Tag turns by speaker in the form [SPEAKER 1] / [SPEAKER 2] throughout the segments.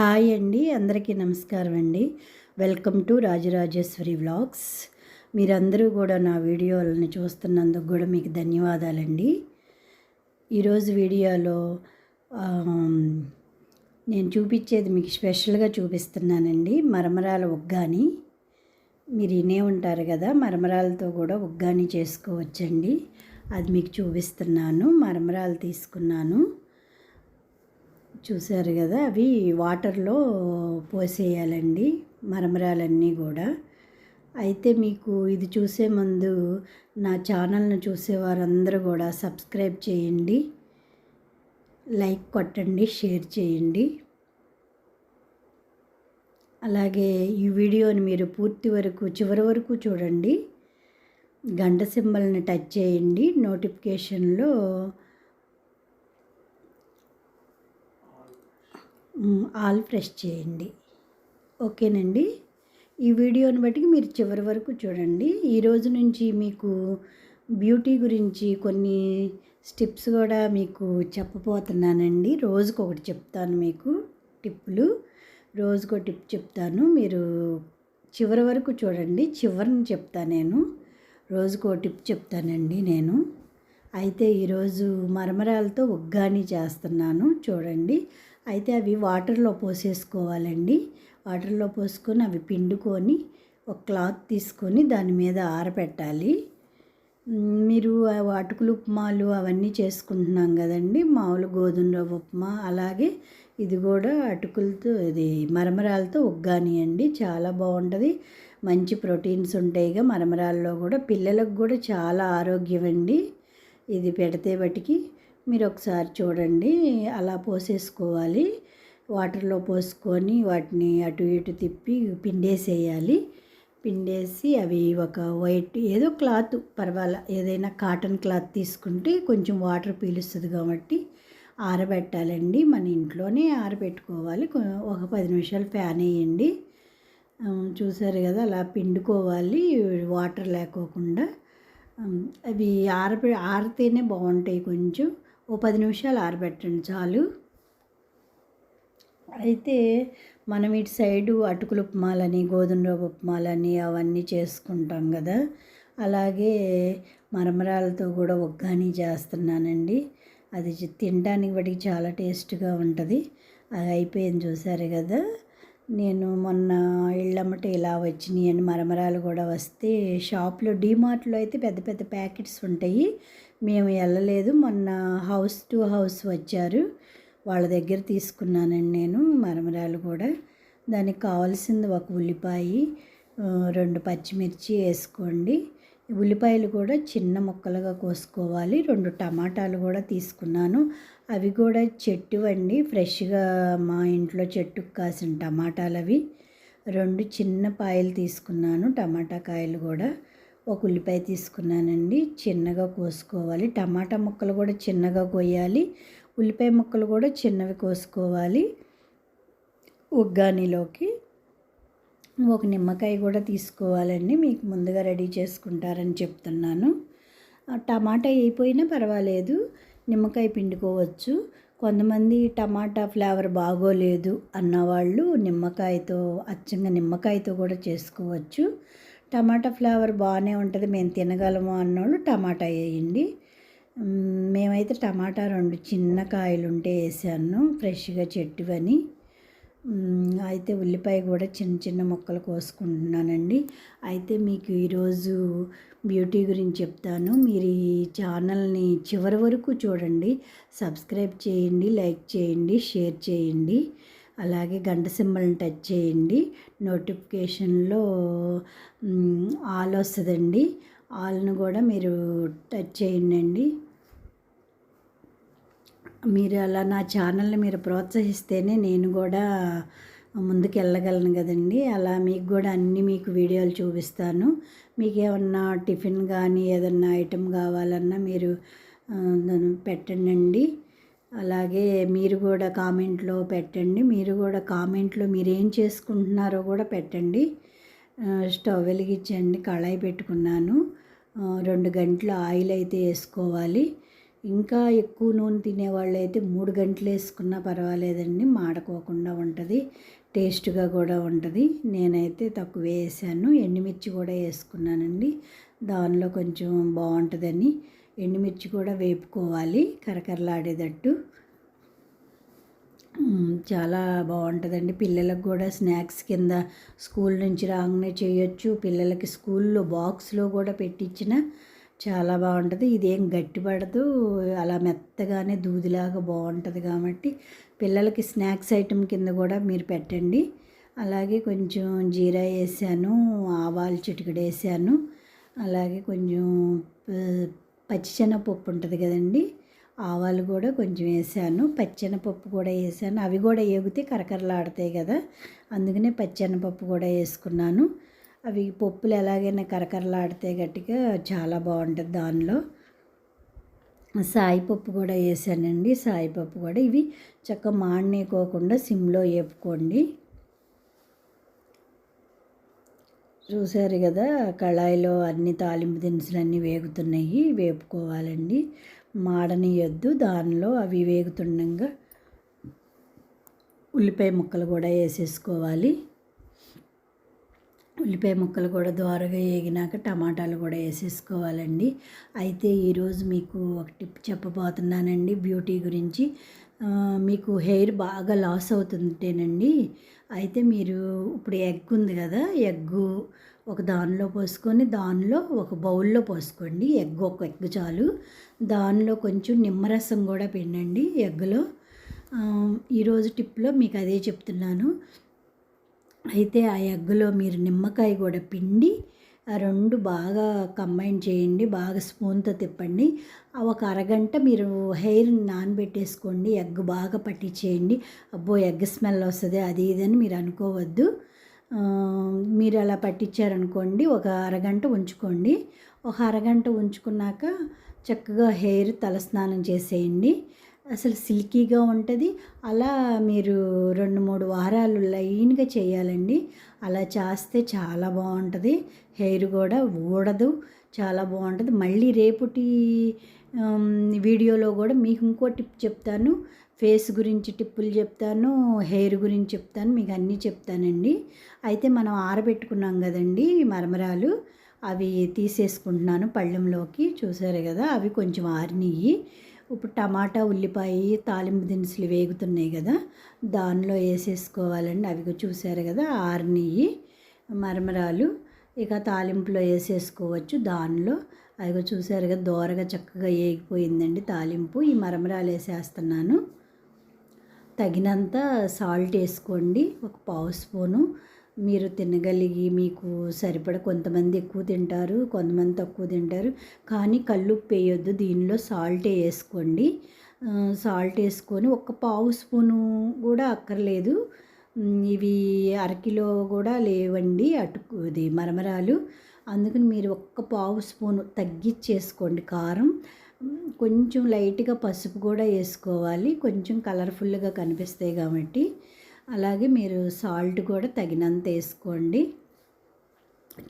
[SPEAKER 1] Hi అండి అందరికీ నమస్కారం అండి. Welcome to Rajarajeshwari vlogs. మీరందరూ కూడా నా వీడియోలను చూస్తున్నందుకు కూడా మీకు ధన్యవాదాలండి. ఈరోజు వీడియోలో నేను చూపించేది మీకు స్పెషల్గా చూపిస్తున్నానండి మరమరాల ఉగ్గాని. మీరు వినే ఉంటారు కదా మరమరాలతో కూడా ఉగ్గాని చేసుకోవచ్చండి. అది మీకు చూపిస్తున్నాను మరమరాలు తీసుకున్నాను. చూశారు కదా అవి వాటర్లో పోసేయాలండి మరమరాలన్నీ కూడా. అయితే మీకు ఇది చూసే ముందు నా ఛానల్ను చూసే వారందరూ కూడా సబ్స్క్రైబ్ చేయండి లైక్ కొట్టండి షేర్ చేయండి. అలాగే ఈ వీడియోని మీరు పూర్తి వరకు చివరి వరకు చూడండి. గంట సింబల్ని టచ్ చేయండి నోటిఫికేషన్లో ఆల్ ప్రెస్ చేయండి. ఓకేనండి? ఈ వీడియోని బట్టి మీరు చివరి వరకు చూడండి. ఈ రోజు నుంచి మీకు బ్యూటీ గురించి కొన్ని స్టిప్స్ కూడా మీకు చెప్పబోతున్నానండి. రోజుకు ఒకటి చెప్తాను మీకు టిప్పులు. రోజుకో టిప్ చెప్తాను. మీరు చివరి వరకు చూడండి. చివరిని చెప్తా నేను. రోజుకో టిప్ చెప్తానండి నేను. అయితే ఈరోజు మరమరాలతో ఉగ్గాని చేస్తున్నాను. చూడండి. అయితే అవి వాటర్లో పోసేసుకోవాలండి. వాటర్లో పోసుకొని అవి పిండుకొని ఒక క్లాత్ తీసుకొని దాని మీద ఆరబెట్టాలి మీరు అటుకులు ఉప్మాలు అవన్నీ చేసుకుంటున్నాం కదండి. మామూలు గోధుమ రవ్వ ఉప్మా అలాగే ఇది కూడా అటుకులతో ఇది మరమరాలతో ఉగ్గానియండి. చాలా బాగుంటుంది. మంచి ప్రోటీన్స్ ఉంటాయిగా మరమరాల్లో కూడా. పిల్లలకు కూడా చాలా ఆరోగ్యం అండి ఇది పెడితే బట్టికి మీరు ఒకసారి చూడండి. అలా పోసేసుకోవాలి. వాటర్లో పోసుకొని వాటిని అటు ఇటు తిప్పి పిండేసేయాలి. పిండేసి అవి ఒక వైట్ ఏదో క్లాత్ పర్వాలా ఏదైనా కాటన్ క్లాత్ తీసుకుంటే కొంచెం వాటర్ పీలుస్తుంది కాబట్టి ఆరబెట్టాలండి. మన ఇంట్లోనే ఆరబెట్టుకోవాలి. ఒక పది నిమిషాలు ఫ్యాన్ వేయండి. చూసారు కదా అలా పిండుకోవాలి. వాటర్ లేకోకుండా. అవి ఆరబె ఆరితేనే బాగుంటాయి కొంచెం. ఓ పది నిమిషాలు ఆరబెట్టండి చాలు. అయితే మనం ఇటు సైడు అటుకులు ఉప్మాలని గోధుమ రవ్వ ఉప్మాలని అవన్నీ చేసుకుంటాం కదా. అలాగే మరమరాలతో కూడా ఒగ్గాని చేస్తున్నానండి. అది తినడానికి వాటికి చాలా టేస్ట్గా ఉంటుంది. అది అయిపోయింది చూసారు కదా. నేను మొన్న ఇళ్ళమ్మట ఇలా వచ్చినాయి అని మరమరాలు కూడా వస్తే షాప్లో డీమార్ట్లో అయితే పెద్ద పెద్ద ప్యాకెట్స్ ఉంటాయి. మేము వెళ్ళలేదు. మొన్న హౌస్ టు హౌస్ వచ్చారు. వాళ్ళ దగ్గర తీసుకున్నానండి నేను మరమరాలు కూడా. దానికి కావాల్సింది ఒక ఉల్లిపాయ రెండు పచ్చిమిర్చి వేసుకోండి. ఉల్లిపాయలు కూడా చిన్న ముక్కలుగా కోసుకోవాలి. రెండు టమాటాలు కూడా తీసుకున్నాను. అవి కూడా చెట్టు అండి. ఫ్రెష్గా మా ఇంట్లో చెట్టుకు కాసిన టమాటాలు అవి. రెండు చిన్న పాయలు తీసుకున్నాను టమాటా కాయలు కూడా. ఒక ఉల్లిపాయ తీసుకున్నానండి. చిన్నగా కోసుకోవాలి. టమాటా ముక్కలు కూడా చిన్నగా కోయాలి ఉల్లిపాయ ముక్కలు కూడా చిన్నవి కోసుకోవాలి. ఉగ్గానిలోకి ఒక నిమ్మకాయ కూడా తీసుకోవాలండి. మీకు ముందుగా రెడీ చేసుకుంటారని చెప్తున్నాను. టమాటా అయిపోయినా పర్వాలేదు. నిమ్మకాయ పిండుకోవచ్చు. కొంతమంది టమాటా ఫ్లేవర్ బాగోలేదు అన్నవాళ్ళు నిమ్మకాయతో అచ్చంగా నిమ్మకాయతో కూడా చేసుకోవచ్చు. టమాటా ఫ్లేవర్ బాగానే ఉంటుంది. మేము తినగలము అన్నోళ్ళు టమాటా వేయండి. మేమైతే టమాటా రెండు చిన్న కాయలు ఉంటే వేసాను ఫ్రెష్గా చెట్టువని. అయితే ఉల్లిపాయ కూడా చిన్న చిన్న ముక్కలు కోసుకుంటున్నానండి. అయితే మీకు ఈరోజు బ్యూటీ గురించి చెప్తాను. మీరు ఈ ఛానల్ని చివరి వరకు చూడండి. సబ్స్క్రైబ్ చేయండి లైక్ చేయండి షేర్ చేయండి. అలాగే గంట సింబల్ని టచ్ చేయండి. నోటిఫికేషన్లో ఆల్ వస్తుందండి. ఆల్ను కూడా మీరు టచ్ చేయండి మీరు అలా నా ఛానల్ని మీరు ప్రోత్సహిస్తేనే నేను కూడా ముందుకు వెళ్ళగలను కదండి. అలా మీకు కూడా అన్నీ మీకు వీడియోలు చూపిస్తాను. మీకు ఏమన్నా టిఫిన్ కానీ ఏదన్నా ఐటెం కావాలన్నా మీరు పెట్టండి అలాగే మీరు కూడా కామెంట్లో పెట్టండి. మీరు కూడా కామెంట్లో మీరు ఏం చేసుకుంటున్నారో కూడా పెట్టండి. స్టవ్ వెలిగించండి. కళాయి పెట్టుకున్నాను. రెండు గంటలు ఆయిల్ అయితే వేసుకోవాలి. ఇంకా ఎక్కువ నూనె తినేవాళ్ళు అయితే మూడు గంటలు వేసుకున్నా పర్వాలేదండి. మాడకోకుండా ఉంటుంది. టేస్ట్గా కూడా ఉంటుంది. నేనైతే తక్కువ వేసాను. ఎండుమిర్చి కూడా వేసుకున్నానండి. దానిలో కొంచెం బాగుంటుందని. ఎండుమిర్చి కూడా వేపుకోవాలి కరకరలాడేటట్టు. చాలా బాగుంటుందండి. పిల్లలకు కూడా స్నాక్స్ కింద స్కూల్ నుంచి రాగానే చేయొచ్చు. పిల్లలకి స్కూల్లో బాక్స్లో కూడా పెట్టించిన చాలా బాగుంటుంది. ఇదేం గట్టిపడదు. అలా మెత్తగానే దూదిలాగా బాగుంటుంది కాబట్టి పిల్లలకి స్నాక్స్ ఐటెం కింద కూడా మీరు పెట్టండి. అలాగే కొంచెం జీరా వేసాను ఆవాలు చిటికెడు వేసాను. అలాగే కొంచెం పచ్చిశనగపప్పు ఉంటుంది కదండి. ఆవాలు కూడా కొంచెం వేసాను. పచ్చెనపప్పు కూడా వేసాను. అవి కూడా ఏగితే కరకరలాడతాయి కదా. అందుకనే పచ్చెనపప్పు కూడా వేసుకున్నాను. అవి పప్పులు ఎలాగైనా కరకరలాడితే గట్టిగా చాలా బాగుంటుంది దానిలో. సాయిపప్పు కూడా వేసానండి. సాయిపప్పు కూడా ఇవి చక్కగా మాడనేకోకుండా సిమ్లో వేపుకోండి. చూశారు కదా కళాయిలో అన్ని తాలింపు దినుసులు అన్నీ వేగుతున్నాయి వేపుకోవాలండి. మాడనియొద్దు దానిలో అవి వేగుతుండగా ఉల్లిపాయ ముక్కలు కూడా వేసేసుకోవాలి. ఉల్లిపాయ ముక్కలు కూడా దోరగా వేగినాక టమాటాలు కూడా వేసేసుకోవాలండి. అయితే ఈరోజు మీకు ఒక టిప్ చెప్పబోతున్నానండి బ్యూటీ గురించి. మీకు హెయిర్ బాగా లాస్ అవుతుంటేనండి. అయితే మీరు ఇప్పుడు ఎగ్ ఉంది కదా ఎగ్గు ఒక దానిలో పోసుకొని దానిలో ఒక బౌల్లో పోసుకోండి. ఎగ్ ఒక ఎగ్ చాలు. దానిలో కొంచెం నిమ్మరసం కూడా పిండండి ఎగ్గులో. ఈరోజు టిప్లో మీకు అదే చెప్తున్నాను. అయితే ఆ ఎగ్గులో మీరు నిమ్మకాయ కూడా పిండి ఆ రెండు బాగా కంబైన్ చేయండి బాగా స్పూన్తో తిప్పండి. ఆ ఒక అరగంట మీరు హెయిర్ నానబెట్టేసుకోండి ఎగ్ బాగా పట్టించేయండి. అబ్బో ఎగ్ స్మెల్ వస్తుంది అది ఇది అని మీరు అనుకోవద్దు. మీరు అలా పట్టించారనుకోండి ఒక అరగంట ఉంచుకోండి. ఒక అరగంట ఉంచుకున్నాక చక్కగా హెయిర్ తలస్నానం చేసేయండి. అసలు సిల్కీగా ఉంటుంది. అలా మీరు రెండు మూడు వారాలు లైన్గా చేయాలండి. అలా చేస్తే చాలా బాగుంటుంది. హెయిర్ కూడా ఊడదు. చాలా బాగుంటుంది. మళ్ళీ రేపటి వీడియోలో కూడా మీకు ఇంకో టిప్ చెప్తాను. ఫేస్ గురించి టిప్పులు చెప్తాను. హెయిర్ గురించి చెప్తాను. మీకు అన్నీ చెప్తానండి. అయితే మనం ఆరబెట్టుకున్నాం కదండి మరమరాలు. అవి తీసేసుకుంటున్నాను పళ్ళెంలోకి. చూసారు కదా? అవి కొంచెం ఆరినియ్యి ఇప్పుడు టమాటా ఉల్లిపాయ తాలింపు దినుసులు వేగుతున్నాయి కదా. దానిలో వేసేసుకోవాలండి. అవి చూసారు కదా ఆరినవి మరమరాలు. ఇక తాలింపులో వేసేసుకోవచ్చు దానిలో. అదిగో చూసారు కదా దోరగా చక్కగా వేగిపోయిందండి తాలింపు. ఈ మరమరాలు వేసేస్తున్నాను. తగినంత సాల్ట్ వేసుకోండి. ఒక పావు స్పూను. మీరు తినగలిగి మీకు సరిపడ కొంతమంది ఎక్కువ తింటారు కొంతమంది తక్కువ తింటారు. కానీ కల్లుప్పు వేయొద్దు దీనిలో సాల్ట్ వేసుకోండి. సాల్ట్ వేసుకొని ఒక పావు స్పూను కూడా అక్కర్లేదు. ఇవి అరకిలో కూడా లేవండి అటుకు ఇది మరమరాలు. అందుకని మీరు ఒక్క పావు స్పూను తగ్గించేసుకోండి కారం. కొంచెం లైట్గా పసుపు కూడా వేసుకోవాలి. కొంచెం కలర్ఫుల్గా కనిపిస్తాయి కాబట్టి. అలాగే మీరు సాల్ట్ కూడా తగినంత వేసుకోండి.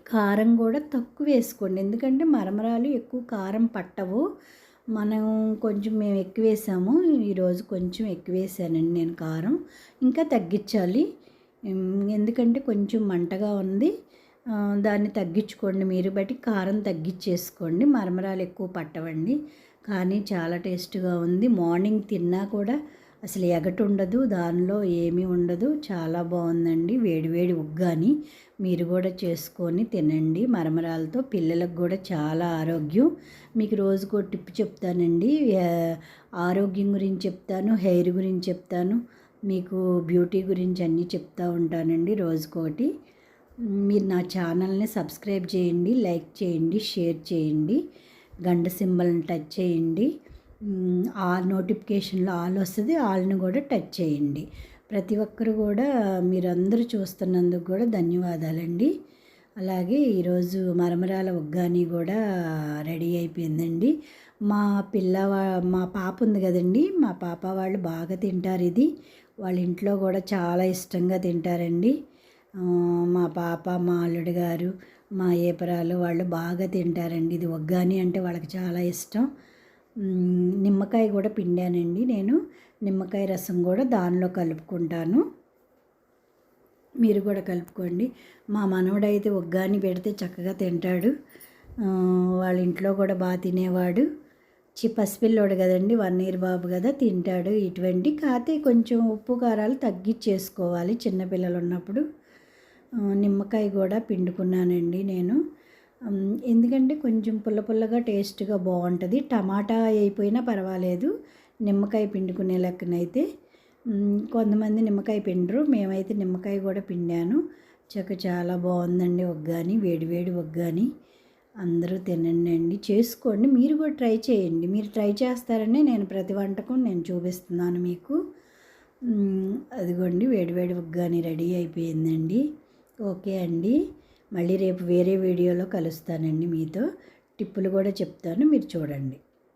[SPEAKER 1] కారం కూడా తక్కువ వేసుకోండి. ఎందుకంటే మరమరాలు ఎక్కువ కారం పట్టవు. మనం కొంచెం మేము ఎక్కువ వేసాము. ఈరోజు కొంచెం ఎక్కువ వేసానండి నేను కారం. ఇంకా తగ్గించాలి. ఎందుకంటే కొంచెం మంటగా ఉంది. దాన్ని తగ్గించుకోండి మీరు. బట్టి కారం తగ్గించేసుకోండి. మరమరాలు ఎక్కువ పట్టవండి. కానీ చాలా టేస్ట్గా ఉంది. మార్నింగ్ తిన్నా కూడా అసలు ఎగటు ఉండదు దానిలో ఏమీ ఉండదు. చాలా బాగుందండి. వేడివేడి ఉగ్గాని మీరు కూడా చేసుకొని తినండి. మరమరాలతో పిల్లలకు కూడా చాలా ఆరోగ్యం. మీకు రోజుకో టిప్ చెప్తానండి. ఆరోగ్యం గురించి చెప్తాను హెయిర్ గురించి చెప్తాను మీకు బ్యూటీ గురించి అన్నీ చెప్తూ ఉంటానండి రోజుకోటి. మీరు నా ఛానల్ని సబ్స్క్రైబ్ చేయండి లైక్ చేయండి షేర్ చేయండి గంట సింబల్ని టచ్ చేయండి. ఆ నోటిఫికేషన్లో ఆల్ వస్తుంది. ఆల్ని కూడా టచ్ చేయండి. ప్రతి ఒక్కరు కూడా మీరందరూ చూస్తున్నందుకు కూడా ధన్యవాదాలండి. అలాగే ఈరోజు మరమరాల ఒగ్గాని కూడా రెడీ అయిపోయిందండి. మా పిల్లవా మా పాప ఉంది కదండి. మా పాప వాళ్ళు బాగా తింటారు ఇది. వాళ్ళ ఇంట్లో కూడా చాలా ఇష్టంగా తింటారండి. మా పాప మా అల్లుడు గారు మా ఏపరాలు వాళ్ళు బాగా తింటారండి. ఇది ఒగ్గాని అంటే వాళ్ళకి చాలా ఇష్టం. నిమ్మకాయ కూడా పిండానండి నేను. నిమ్మకాయ రసం కూడా దానిలో కలుపుకుంటాను. మీరు కూడా కలుపుకోండి. మా మనవడైతే ఒగ్గాని పెడితే చక్కగా తింటాడు. వాళ్ళ ఇంట్లో కూడా బాగా తినేవాడు. చి పసిపిల్లోడు కదండి వన్ ఇయర్ బాబు కదా తింటాడు ఇటువంటి. కాతే కొంచెం ఉప్పు కారాలు తగ్గించేసుకోవాలి చిన్నపిల్లలు ఉన్నప్పుడు. నిమ్మకాయ కూడా పిండుకున్నానండి నేను. ఎందుకంటే కొంచెం పుల్ల పుల్లగా టేస్ట్గా బాగుంటుంది టమాటా అయిపోయినా పర్వాలేదు. నిమ్మకాయ పిండుకునే లెక్కనైతే. కొంతమంది నిమ్మకాయ పిండరు. మేమైతే నిమ్మకాయ కూడా పిండాను. చక్క చాలా బాగుందండి ఒగ్గాని వేడివేడి ఒగ్గాని. అందరూ తినండి అండి. చేసుకోండి. మీరు కూడా ట్రై చేయండి. మీరు ట్రై చేస్తారని నేను ప్రతి వంటకం నేను చూపిస్తున్నాను మీకు. అదిగోండి. వేడివేడి ఒగ్గాని రెడీ అయిపోయిందండి. ఓకే అండి. మళ్ళీ రేపు వేరే వీడియోలో కలుస్తానండి మీతో. టిప్పులు కూడా చెప్తాను మీరు చూడండి.